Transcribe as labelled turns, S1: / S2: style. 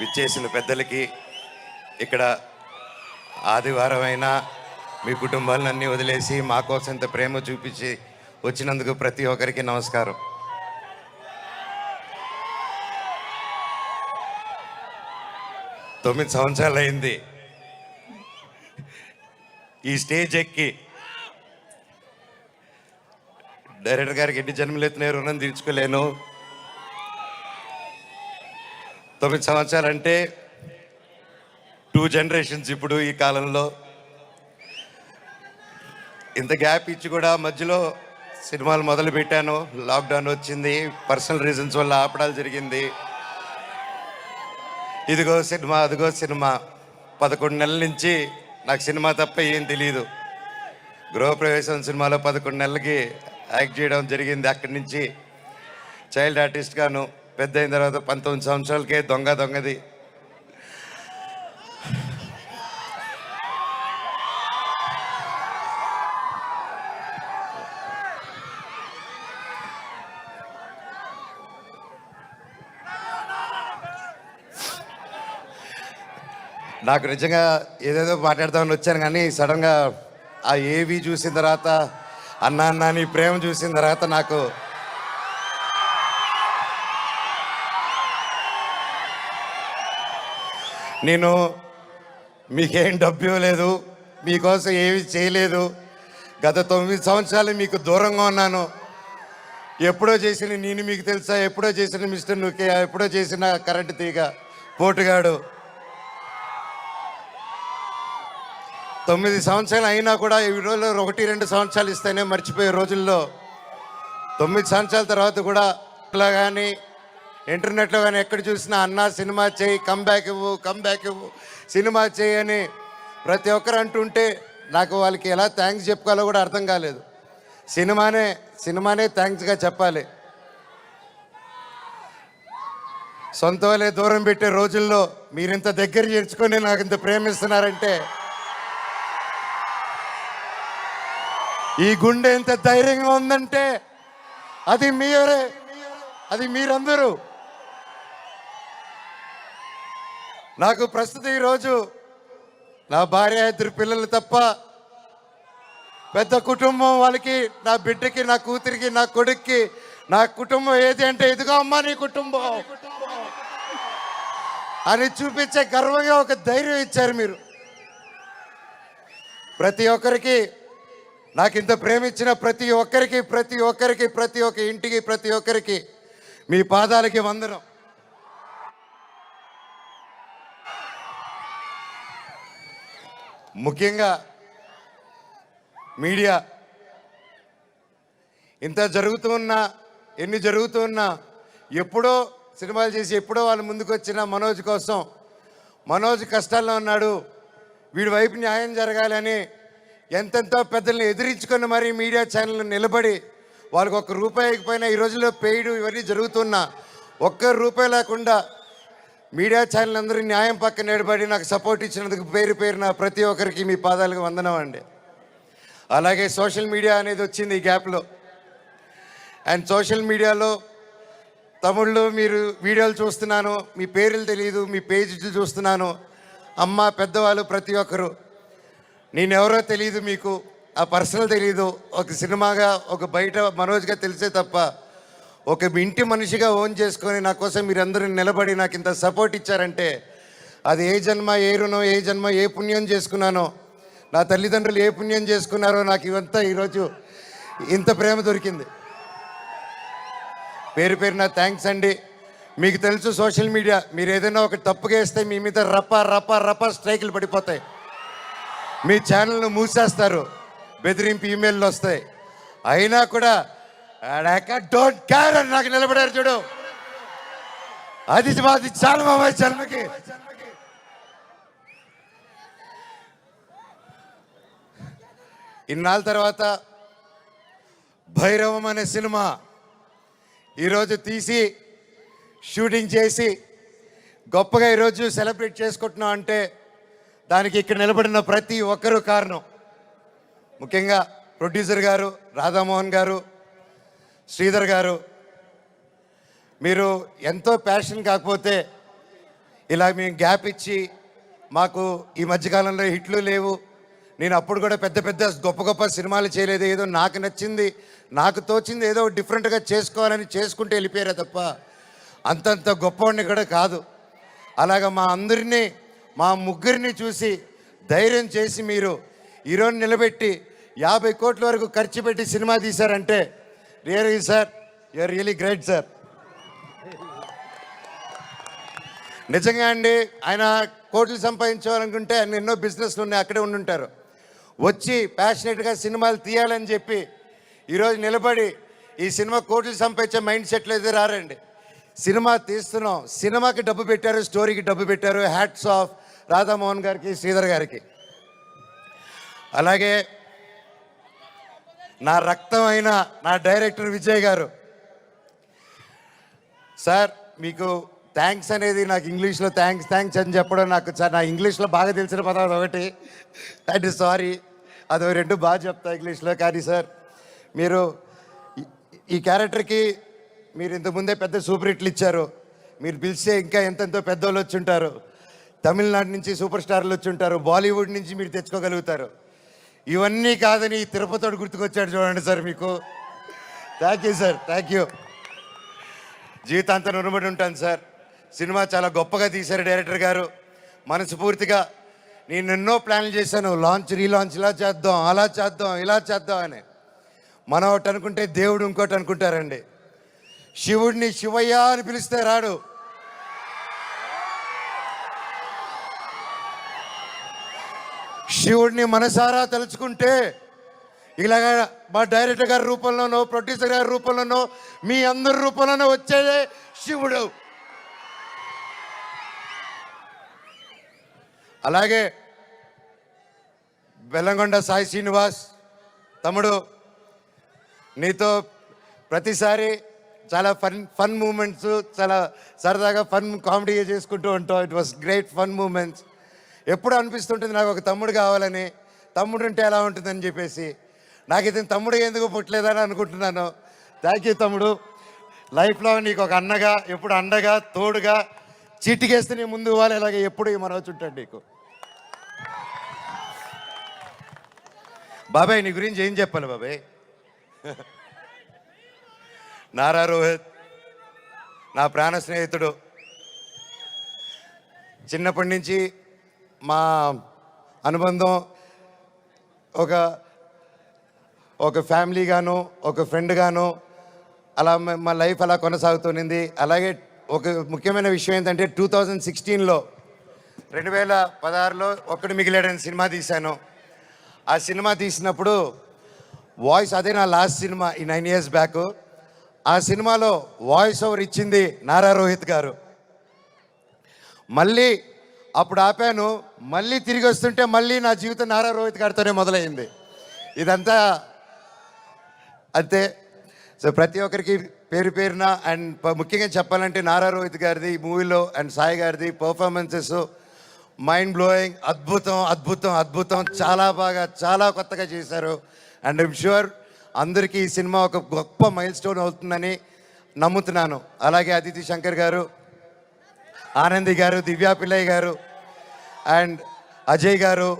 S1: విచ్చేసిన పెద్దలకి ఇక్కడ ఆదివారం అయినా మీ కుటుంబాలన్నీ వదిలేసి మా కోసం ఇంత ప్రేమ చూపించి వచ్చినందుకు ప్రతి ఒక్కరికి నమస్కారం. తొమ్మిది సంవత్సరాలు అయింది ఈ స్టేజ్ ఎక్కి డైరెక్టర్ గారికి ఎన్ని జన్మలు ఎత్తినాయి రుణం తీర్చుకోలేను. తొమ్మిది సంవత్సరాలు అంటే టూ జనరేషన్స్ ఇప్పుడు ఈ కాలంలో. ఇంత గ్యాప్ ఇచ్చి కూడా మధ్యలో సినిమాలు మొదలు పెట్టాను లాక్డౌన్ వచ్చింది. పర్సనల్ రీజన్స్ వల్ల ఆపడాలు జరిగింది. ఇదిగో సినిమా అదిగో సినిమా. పదకొండు నెలల నుంచి నాకు సినిమా తప్ప ఏం తెలియదు గృహప్రవేశం సినిమాలో పదకొండు నెలలకి యాక్ట్ చేయడం జరిగింది అక్కడి నుంచి. చైల్డ్ ఆర్టిస్ట్గాను పెద్ద అయిన తర్వాత పంతొమ్మిది సంవత్సరాలకే దొంగ దొంగది. నాకు నిజంగా ఏదేదో మాట్లాడదామని వచ్చాను కానీ సడన్గా ఆ ఏవి చూసిన తర్వాత అన్న అన్న నీ ప్రేమ చూసిన తర్వాత నాకు నేను మీకేం డబ్బు ఇవ్వలేదు మీకోసం ఏమి చేయలేదు. గత తొమ్మిది సంవత్సరాలు మీకు దూరంగా ఉన్నాను. ఎప్పుడో చేసిన నేను మీకు తెలుసా ఎప్పుడో చేసిన మిస్టర్ నుకే ఎప్పుడో చేసిన కరెంటు తీగ పోటుగాడు. తొమ్మిది సంవత్సరాలు అయినా కూడా ఈ రోజుల్లో ఒకటి రెండు సంవత్సరాలు ఇస్తేనే మర్చిపోయే రోజుల్లో. తొమ్మిది సంవత్సరాల తర్వాత కూడా ఇట్లా కానీ ఇంటర్నెట్లో కానీ ఎక్కడ చూసినా అన్న సినిమా చేయి కంబ్యాక్ ఇవ్వు కంబ్యాక్ ఇవ్వు. సినిమా చేయని అని ప్రతి ఒక్కరు అంటుంటే నాకు వాళ్ళకి ఎలా థ్యాంక్స్ చెప్పుకోవాలో కూడా అర్థం కాలేదు. సినిమానే సినిమానే థ్యాంక్స్గా చెప్పాలి. సొంత వాళ్ళే దూరం పెట్టే రోజుల్లో మీరింత దగ్గర చేర్చుకొని నాకు ఇంత ప్రేమిస్తున్నారంటే ఈ గుండె ఎంత ధైర్యంగా ఉందంటే అది మీరే అది మీరందరూ. నాకు ప్రస్తుతం ఈరోజు నా భార్య ఇద్దరు పిల్లలు తప్ప పెద్ద కుటుంబం వాళ్ళకి నా బిడ్డకి నా కూతురికి నా కొడుక్కి నా కుటుంబం ఏది అంటే ఇదిగో అమ్మా నీ కుటుంబం అని చూపించే గర్వంగా ఒక ధైర్యం ఇచ్చారు మీరు. ప్రతి ఒక్కరికి నాకు ఇంత ప్రేమించిన ప్రతి ఒక్కరికి ప్రతి ఒక్కరికి ప్రతి ఒక్క ఇంటికి ప్రతి ఒక్కరికి మీ పాదాలకి వందనం. ముఖ్యంగా మీడియా. ఇంత జరుగుతూ ఉన్నా ఎన్ని జరుగుతూ ఉన్నా ఎప్పుడో సినిమాలు చేసి ఎప్పుడో వాళ్ళు ముందుకు వచ్చిన మనోజ్ కోసం మనోజ్ కష్టాల్లో ఉన్నాడు వీడి వైపు న్యాయం జరగాలని ఎంతెంతో పెద్దల్ని ఎదిరించుకొని మరీ మీడియా ఛానల్ నిలబడి వాళ్ళకి ఒక్క రూపాయి అయిపోయినా ఈ రోజుల్లో పెయిడ్ ఇవన్నీ జరుగుతున్నా ఒక్క రూపాయి లేకుండా మీడియా ఛానల్ అందరూ న్యాయం పక్కన నిలబడి నాకు సపోర్ట్ ఇచ్చినందుకు పేరు పేరున ప్రతి ఒక్కరికి మీ పాదాలకు వందనం అండి. అలాగే సోషల్ మీడియా అనేది వచ్చింది ఈ గ్యాప్లో. అండ్ సోషల్ మీడియాలో తమిళ్ళు మీరు వీడియోలు చూస్తున్నాను మీ పేర్లు తెలియదు మీ పేజీలు చూస్తున్నాను. అమ్మ పెద్దవాళ్ళు ప్రతి ఒక్కరు. నేనెవరో తెలియదు మీకు ఆ పర్సనల్ తెలియదు ఒక సినిమాగా ఒక బయట మనోజ్గా తెలిసే తప్ప ఒక ఇంటి మనిషిగా ఓన్ చేసుకొని నా కోసం మీరందరూ నిలబడి నాకు ఇంత సపోర్ట్ ఇచ్చారంటే అది ఏ జన్మ ఏ రుణం ఏ జన్మ ఏ పుణ్యం చేసుకున్నానో నా తల్లిదండ్రులు ఏ పుణ్యం చేసుకున్నారో నాకు ఇవంతా ఈరోజు ఇంత ప్రేమ దొరికింది. పేరు పేరు నా థ్యాంక్స్ అండి. మీకు తెలుసు సోషల్ మీడియా మీరు ఏదైనా ఒక తప్పుగా వేస్తే మీ మీద రప్ప రప్ప రప్ప స్ట్రైకులు పడిపోతాయి. మీ ఛానల్ను మూసేస్తారు బెదిరింపు ఈమెయిల్లు వస్తాయి. అయినా కూడా డోంట్ కేర్ అని నాకు నిలబడారు చూడు. అది అది చాలా మా జన్మకి. ఇన్నాళ్ళ తర్వాత భైరవం అనే సినిమా ఈరోజు తీసి షూటింగ్ చేసి గొప్పగా ఈరోజు సెలబ్రేట్ చేసుకుంటున్నాం అంటే దానికి ఇక్కడ నిలబడిన ప్రతి ఒక్కరూ కారణం. ముఖ్యంగా ప్రొడ్యూసర్ గారు రాధామోహన్ గారు శ్రీధర్ గారు మీరు ఎంతో ప్యాషన్ కాకపోతే ఇలా మేము గ్యాప్ ఇచ్చి మాకు ఈ మధ్యకాలంలో హిట్లు లేవు. నేను అప్పుడు కూడా పెద్ద పెద్ద గొప్ప గొప్ప సినిమాలు చేయలేదు. ఏదో నాకు నచ్చింది నాకు తోచింది ఏదో డిఫరెంట్గా చేసుకోవాలని చేసుకుంటే వెళ్ళిపోయారా తప్ప అంతంత గొప్పవాడిని కూడా కాదు. అలాగ మా అందరినీ మా ముగ్గురిని చూసి ధైర్యం చేసి మీరు ఈరోజు నిలబెట్టి యాభై కోట్ల వరకు ఖర్చు పెట్టి cinema తీశారంటే really sir you are really great sir నిజంగా అండి ఆయన కోట్లు సంపాదించాలనుకుంటే ఆయన ఎన్నో బిజినెస్లు ఉన్నాయి అక్కడే ఉండుంటారు. వచ్చి ప్యాషనెట్గా సినిమాలు తీయాలని చెప్పి ఈరోజు నిలబడి ఈ సినిమా కోట్లు సంపాదించే మైండ్ సెట్లు అయితే రారండి. సినిమా తీస్తున్నాం సినిమాకి డబ్బు పెట్టారు స్టోరీకి డబ్బు పెట్టారు హ్యాట్స్ ఆఫ్ రాధామోహన్ గారికి శ్రీధర్ గారికి. అలాగే నా రక్తం అయిన నా డైరెక్టర్ విజయ్ గారు. సార్ మీకు థ్యాంక్స్ అనేది నాకు ఇంగ్లీష్లో థ్యాంక్స్ థ్యాంక్స్ అని చెప్పడం నాకు సార్ నా ఇంగ్లీష్లో బాగా తెలిసిన పదం ఒకటి. అండ్ సారీ అది రెండు బాగా చెప్తా ఇంగ్లీష్లో కానీ సార్ మీరు ఈ- ఈ క్యారెక్టర్కి మీరు ఇంతకుముందే పెద్ద సూపర్ హిట్లు ఇచ్చారు. మీరు పిలిస్తే ఇంకా ఎంతెంతో పెద్దోళ్ళు వచ్చి ఉంటారు. తమిళనాడు నుంచి సూపర్ స్టార్లు వచ్చి ఉంటారు. బాలీవుడ్ నుంచి మీరు తెచ్చుకోగలుగుతారు. ఇవన్నీ కాదని తిరుపతి గుర్తుకొచ్చాడు చూడండి సార్ మీకు. Thank you sir thank you జీవితాంతం రుణబడి ఉంటాను సార్. సినిమా చాలా గొప్పగా తీశారు డైరెక్టర్ గారు. మనస్ఫూర్తిగా నేను ఎన్నో ప్లాన్లు చేశాను. లాంచ్ రీలాంచ్ ఇలా చేద్దాం అలా చేద్దాం ఇలా చేద్దాం అని. మనం ఒకటి అనుకుంటే దేవుడు ఇంకోటి అనుకుంటారండి. శివుడిని శివయ్య అని పిలిస్తే రాడు. శివుడిని మనసారా తలుచుకుంటే ఇలాగ మా డైరెక్టర్ గారి రూపంలోనో ప్రొడ్యూసర్ గారి రూపంలోనో మీ అందరి రూపంలోనో వచ్చేదే శివుడు. అలాగే బెల్లంగొండ సాయి శ్రీనివాస్ తమ్ముడు నీతో ప్రతిసారి చాలా ఫన్ ఫన్ మూమెంట్స్ చాలా సరదాగా ఫన్ కామెడీ చేసుకుంటూ ఉంటాం. It was great fun moments ఎప్పుడు అనిపిస్తుంటుంది నాకు ఒక తమ్ముడు కావాలని. తమ్ముడు ఉంటే ఎలా ఉంటుందని చెప్పేసి. నాకు ఇతని తమ్ముడు ఎందుకు పుట్టలేదని అనుకుంటున్నాను. థ్యాంక్ యూ తమ్ముడు. లైఫ్లో నీకు ఒక అన్నగా ఎప్పుడు అండగా తోడుగా చీటికేస్తే నీ ముందు ఇవ్వాలి ఇలాగే ఎప్పుడు మన మనవచ్చు నీకు. బాబాయ్ నీ గురించి ఏం చెప్పాలి బాబాయ్? నారా రోహిత్ నా ప్రాణ స్నేహితుడు. చిన్నప్పటి నుంచి మా అనుబంధం ఒక ఒక ఫ్యామిలీగాను ఒక ఫ్రెండ్గాను అలా మా లైఫ్ అలా కొనసాగుతున్నది అలాగే ఒక ముఖ్యమైన విషయం ఏంటంటే టూ థౌజండ్ సిక్స్టీన్లో రెండు వేల పదహారులో ఒక్కడు మిగిలాడని సినిమా తీశాను. ఆ సినిమా తీసినప్పుడు వాయిస్ అదే నా లాస్ట్ సినిమా ఈ నైన్ ఇయర్స్ బ్యాక్. ఆ సినిమాలో వాయిస్ ఓవర్ ఇచ్చింది నారా రోహిత్ గారు. మళ్ళీ అప్పుడు ఆపాను. మళ్ళీ తిరిగి వస్తుంటే మళ్ళీ నా జీవితం నారా రోహిత్ గారితోనే మొదలైంది. ఇదంతా అంతే. సో ప్రతి ఒక్కరికి పేరు పేరున అండ్ ముఖ్యంగా చెప్పాలంటే నారా రోహిత్ గారిది ఈ మూవీలో అండ్ సాయి గారిది పర్ఫార్మెన్సెస్ మైండ్ బ్లోయింగ్ అద్భుతం అద్భుతం అద్భుతం చాలా బాగా చాలా కొత్తగా చేశారు. అండ్ ఐమ్ షూర్ అందరికీ ఈ సినిమా ఒక గొప్ప మైల్ స్టోన్ అవుతుందని నమ్ముతున్నాను. అలాగే అదితి శంకర్ గారు ఆనంది గారు దివ్యా పిల్లయ్య గారు అండ్ అజయ్ గారు